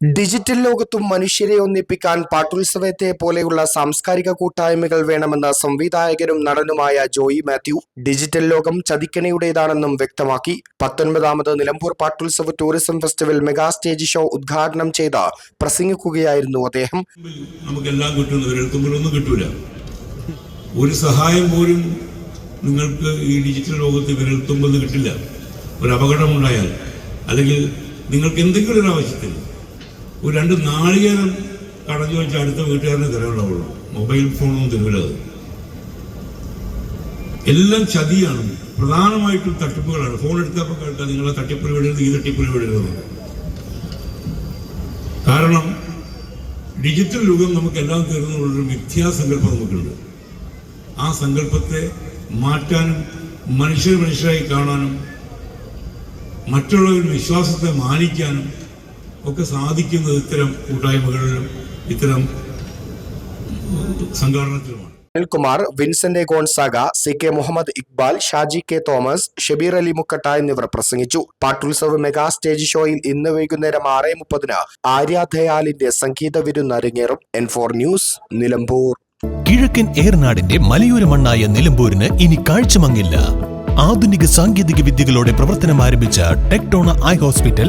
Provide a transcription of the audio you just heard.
Digital ലോകത്തും മനുഷ്യരെ ഒന്നിപ്പിക്കാൻ പാട്ടുത്സവത്തെ പോലെയുള്ള സാംസ്കാരിക കൂട്ടായ്മകൾ വേണമെന്ന സംവിധായകനും നടനുമായ ജോയി മാത്യു ഡിജിറ്റൽ ലോകം ചതിക്കണയുടേതാണെന്നും വ്യക്തമാക്കി. പത്തൊൻപതാമത് Nilambur Pattutsava tourism festival mega stage show ഉദ്ഘാടനം ചെയ്ത പ്രസംഗിക്കുകയായിരുന്നു അദ്ദേഹം. നമുക്കെല്ലാം കിട്ടുന്നു വിരൽത്തുമ്പിലൊന്നും കിട്ടൂല. ഒരു സഹായം പോലും നിങ്ങൾക്ക് ഈ ഡിജിറ്റൽ ലോകത്ത് വിരൽത്തുമ്പോൾ കിട്ടില്ല. ഒരു അപകടമുണ്ടായാൽ അല്ലെങ്കിൽ നിങ്ങൾക്ക് എന്തെങ്കിലും ഒരു ആവശ്യത്തിൽ ഒരു രണ്ട് നാളികേരം കടഞ്ഞു വെച്ച അടുത്ത വീട്ടുകാരനെ തരാനുള്ളവുള്ളൂ മൊബൈൽ ഫോണൊന്നും തരൂല എല്ലാം ചതിയാണ്. പ്രധാനമായിട്ടും തട്ടിപ്പുകളാണ്. ഫോൺ എടുത്തപ്പോൾ കേൾക്കാം നിങ്ങളെ തട്ടിപ്പുറി വിടരുത് ഈ തട്ടിപ്പുറി വിടരുത് കാരണം ഡിജിറ്റൽ യുഗം നമുക്കെല്ലാം തീർന്നുള്ളൊരു മിഥ്യാസങ്കല്പം നമുക്കുണ്ട്. ആ സങ്കല്പത്തെ മാറ്റാനും മനുഷ്യർ മനുഷ്യരായി കാണാനും മറ്റുള്ളവരുടെ വിശ്വാസത്തെ മാനിക്കാനും ഒക്കെ സാധിക്കുന്നത് ഇത്തരം കൂട്ടായ്മകളിലും ഇത്തരം സംഘാടനത്തിലുമാണ്. Anilkumar Vincent Gonsaga C K Muhammad Iqbal Shaji K Thomas Shabeer Ali Mukkatta എന്നിവർ പ്രസംഗിച്ചു. പാട്ടുത്സവ് മെഗാ സ്റ്റേജ് ഷോയിൽ ഇന്ന് വൈകുന്നേരം ആറ് മുപ്പതിന് ആര്യാധയാലിന്റെ സംഗീത വിരുന്ന് അരങ്ങേറും എൻ ഫോർ ന്യൂസ് നിലമ്പൂർ. കിഴക്കൻ ഏർനാടിന്റെ മലയോര മണ്ണായ നിലമ്പൂരിന് ഇനി കാഴ്ചമങ്ങില്ല. ആധുനിക സാങ്കേതിക വിദ്യകളോടെ പ്രവർത്തനം ആരംഭിച്ച ടെക്ടോണ ഐ ഹോസ്പിറ്റൽ